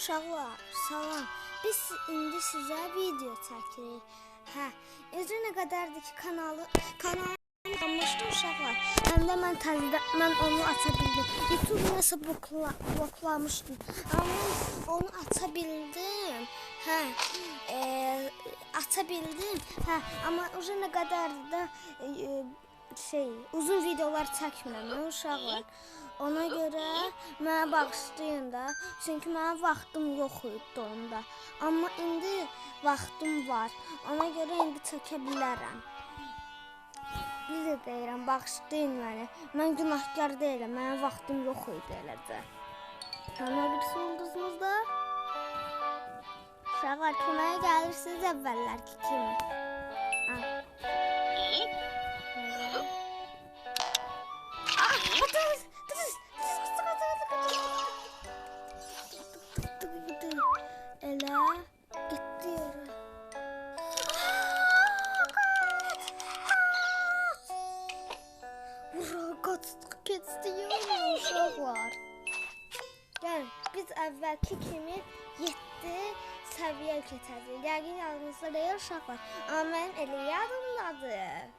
Uşaqlar, salam. Biz indi sizə video çəkirik. Hə, özü nə qədərdir ki, kanalı kanalı almışdı uşaqlar. Həm də mən təzədə mən onu aça bildim. YouTube nəsə blokla, bloklamışdım. Amma onu aça bildim. Hə, e, aça bildim. Hə, amma nə qədərdir də e, şey, uzun videolar çəkmirəm uşaqlar. Ona görə mənə bağışlayın da. Çünki mənim vaxtım yox idi onda. Amma indi vaxtım var. Ona görə indi çəkə bilərəm. Bir də deyirəm, bağışlayın məni. Mən günahkar deyiləm. Mənim vaxtım yox idi eləcə. Amma birisi ulduzunuz da Uşaqlar köməyə gəlirsiniz əvvəllərki kimi. Uşaqlar. Amma mənim elə yadımdadır.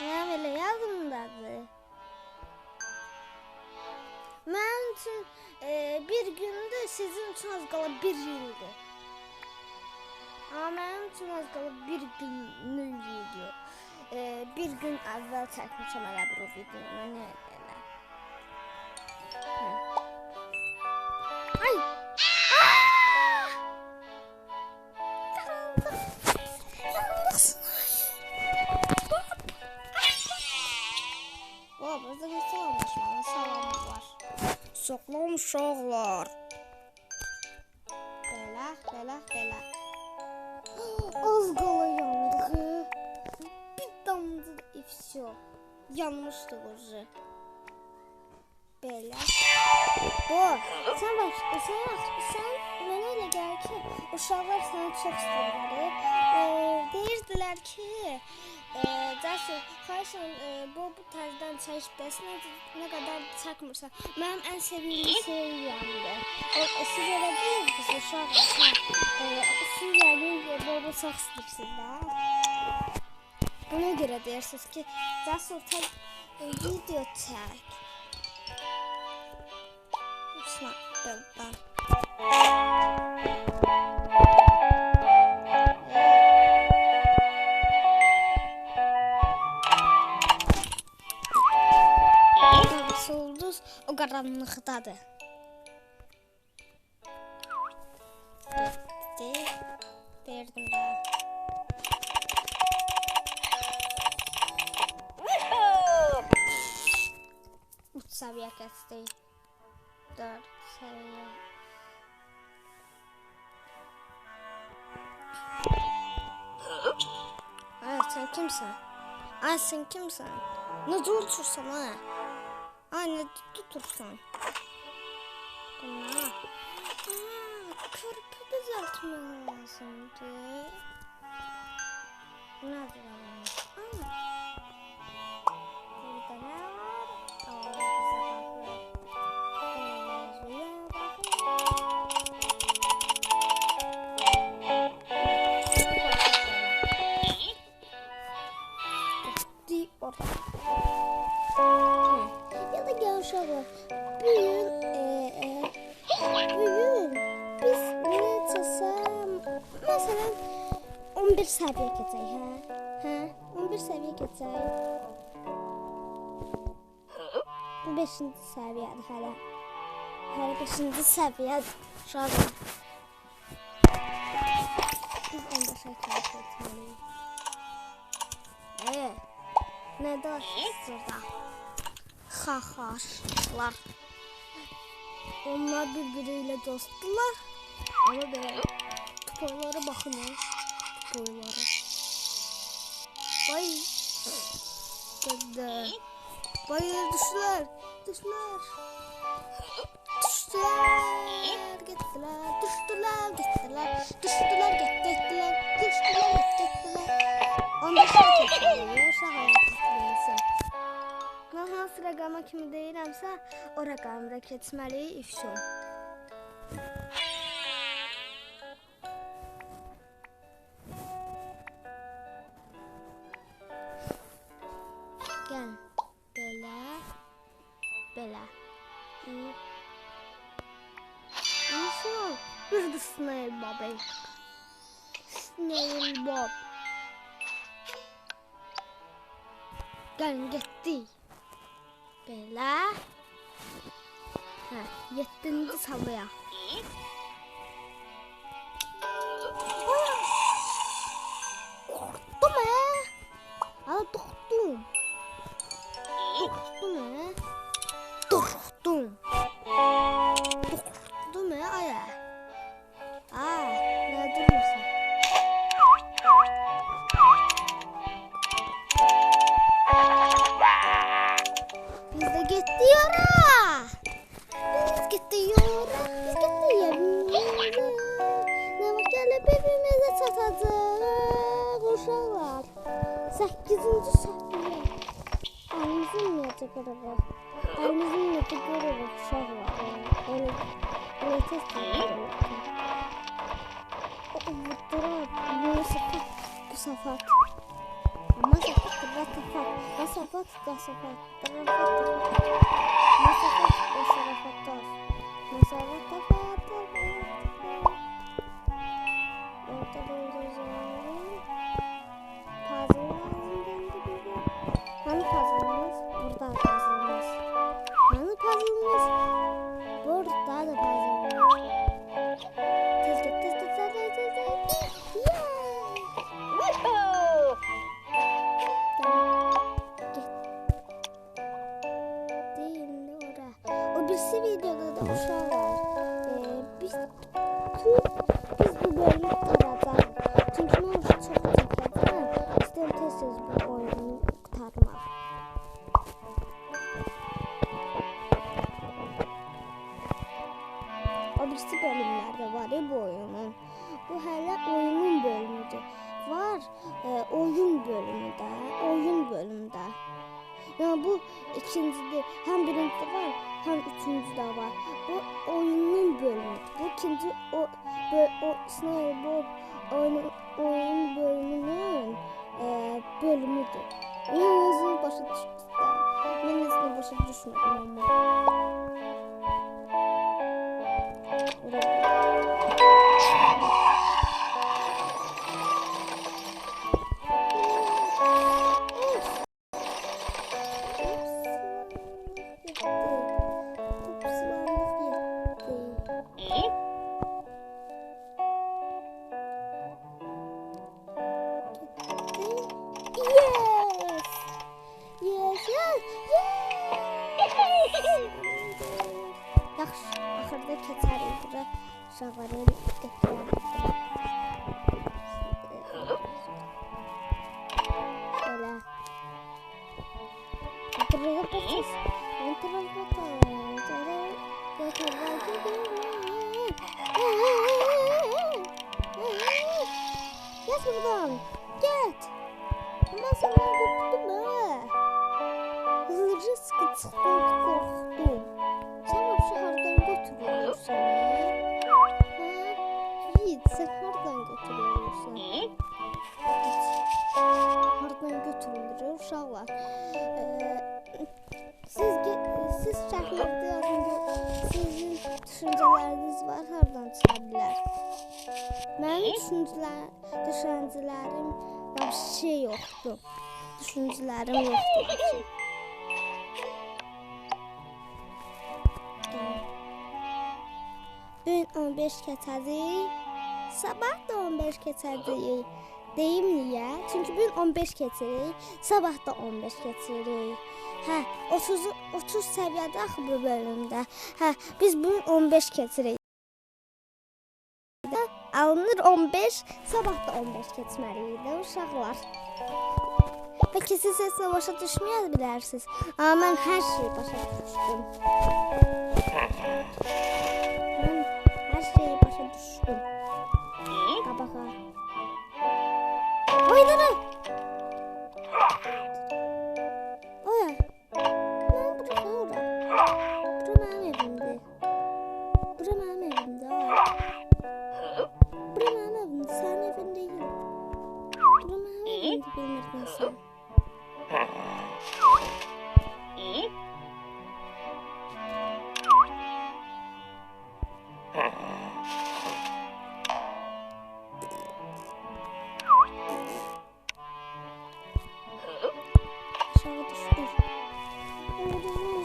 Mənim elə yadımdadır. Mənim üçün e, bir gündür, sizin üçün az qala bir ildir. Amma mənim üçün az qala bir günlük video. E, bir gün əvvəl çəkmişəm elə bir o videonu. Hı. Ay! Vay, burada bir. Salamı var. Soğlan uşaqlar. Sən bax, sən bax, sən mənə elə gəlir ki, uşaqlar səni çox istəyirlər. E, deyirdilər ki, e, Cəsur, xahiş edirəm, e, bu bu təzədən çək bəs nə, nə qədər çəkmirsən. Mənim ən sevdiyim seriyamdır. E, siz elə deyirsiniz uşaqlar. E, siz yəqin ki, bu çox istəyirsiniz də. Ona görə deyirsiniz ki, Cəsur tək e, video çək. Uçma, ben, ben. Nasıl ulduz o qaranlıqdadır. Getdi. Verdim də. Üç səviyyə keçdik. Dörd səviyyə. Ay sen kimsən? Ay sen kimsən? Necə uçursan ha? Ay ne tutursan? Aa, körpü düzeltmem lazımdı. Nerede məsələn 11 səviyyə keçək, hə? Hə? 11 səviyyə keçək. Bu 5-ci səviyyədir hələ. Hələ 5-ci səviyyədir. Uşaqlar. Biz 15-ə keçməliyik. Ee, nə daşıyız burada? Xaxaşlar. Onlar birbiriyle dostdular. Ama böyle sporlara bakın ya. Sporlara. Vay. Dede. Vay düştüler. Düştüler. Düştüler. Gittiler. Düştüler. Gittiler. Düştüler. Gittiler. Düştüler. Gittiler. 15 saat geçiyor. Uşaq həyatı Mən hansı rəqama kimi deyirəmsə, o rəqamda keçməliyik ifşun. Gel. Snail Bob'e. Snail Bob. Gelin gitti. Ha, yettindi salaya. O vurdurar. Bu sefer, bu sefer. Ama sefer, bu sefer. Bu sefer, bu sefer. Masafat, masarafatlar. Masarafatlar. Orta döndüreceğim. Puzzle lazım döndü bize. Hani puzzle'ımız? Burada puzzle'ımız. Hani puzzle'ımız? Burada da puzzle'ımız. Birisi bölümlerde var ya bu oyunun. Bu hala oyunun bölümüdür. Var e, oyun bölümünde, oyun bölümünde. Yani bu ikincide hem birincide var hem üçüncüde var. Bu oyunun bölümü. Bu ikinci o bö, o Snail Bob oyun, oyun bölümünün e, bölümüdür. Yani özünü başa düşmüşler. Ben özünü başa düşmedim ama. Axırda keçərik bura. Uşaqları götürərik. Belə. Interval patas. Interval patas. Git buradan. Git. Ama senden korktum ha. Hızlıca sıkı sıkı korktum. Hardan çıxa bilər? Mənim düşüncələr, düşüncələrim bir şey yoxdur. Düşüncələrim yoxdur. Dün 15 keçəcək. Sabah da 15 keçəcək. Deyim niyə? Çünki bugün 15 keçirik, sabah da 15 keçirik. Hə, 30 30 səviyyədə axı bu bölümdə. Hə, biz bugün 15 keçirik. Alınır 15, sabah da 15 keçməliyik də uşaqlar. Peki siz sesini başa düşməyə bilərsiniz. Amma mən hər şeyi başa düşdüm. Mən hər şeyi başa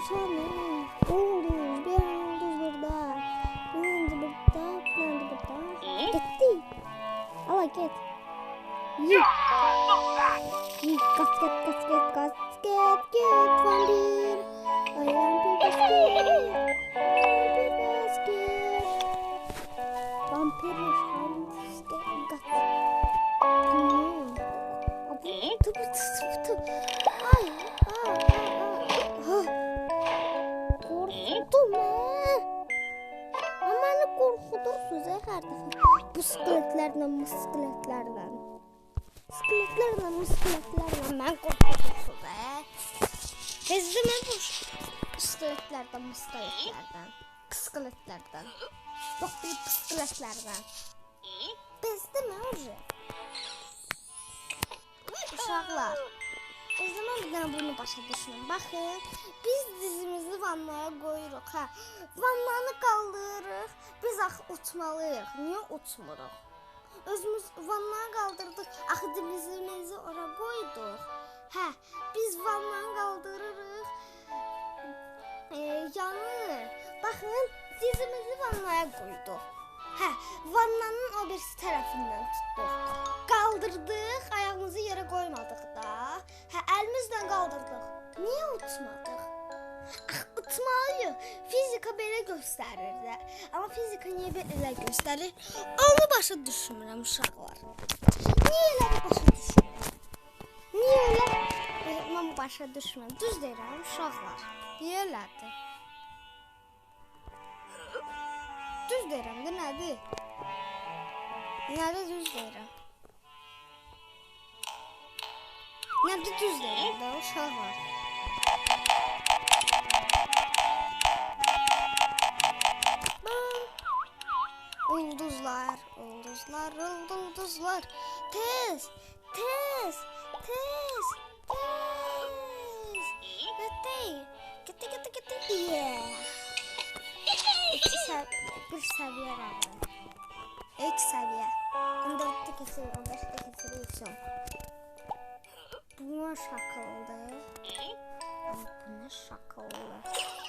Hani. Ulduz. Bir an ulduz burada. Bir anda burada. Bir anda burada. Gitti. Ala git. Yi. Yi. Kaç git kaç git kaç git git vampir. Ay vampir kaç git. Bu skeletlerden. Skeletlerden. Bak bu skeletlerden. Bezdim ha hocam. Uşaqlar, o zaman bir dənə bunu başa düşün. Baxın, biz dizimizi vannaya qoyuruq, hə. Vannanı qaldırırıq, biz axı uçmalıyıq. Niyə uçmuruq? Özümüz vannaya qaldırdıq, axı dizimizi ora qoyduq. Hə, biz vannanı qaldırırıq. Yanır. Baxın, dizimizi vannaya qoyduq. Hə, vannanın o birisi tərəfindən tutduq. Qaldırdıq, ayağımızı yerə qoymadıq da. Hə, əlimizlə qaldırdıq. Niyə uçmadıq? Ax, uçmalıyıq. Fizika belə göstərir də. Amma fizika niyə belə göstərir? Onu başa düşmürəm uşaqlar. Niyə elə başa düşmürəm? Niyə elə? Mən başa düşmürəm. Düz deyirəm uşaqlar. Elədir? Düz deyirəm də nədir? Nədə düz deyirəm? Nədə düz deyirəm də uşaqlar? Ulduzlar, ulduzlar, ulduzlar. Tez, tez, bir seviye kaldı. İlk seviye. 14'te kesir, 15'te kesiriyorsun. Buna şakıldı. Ama buna şakıldı. Ой!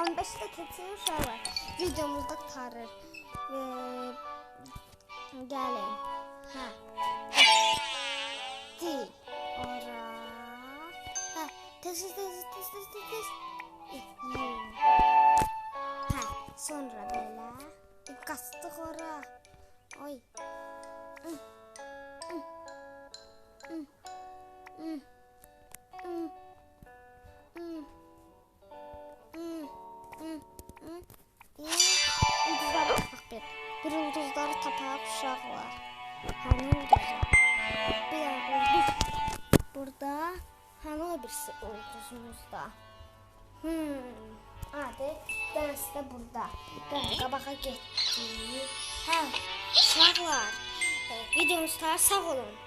15 dakika şey var. Videomuzda tarır. Ve gelin. Ha. Di. Ora. Ha. Tez tez tez tez. Yiyeyim. Ha. Sonra böyle. Kastık ora. Oy. Hı. Hı. Ulduzumuzda. Hmm. Hadi. Dənəsi də burada. Dənə qabağa getdik. Hə, uşaqlar. e, Videomuz sağ olun.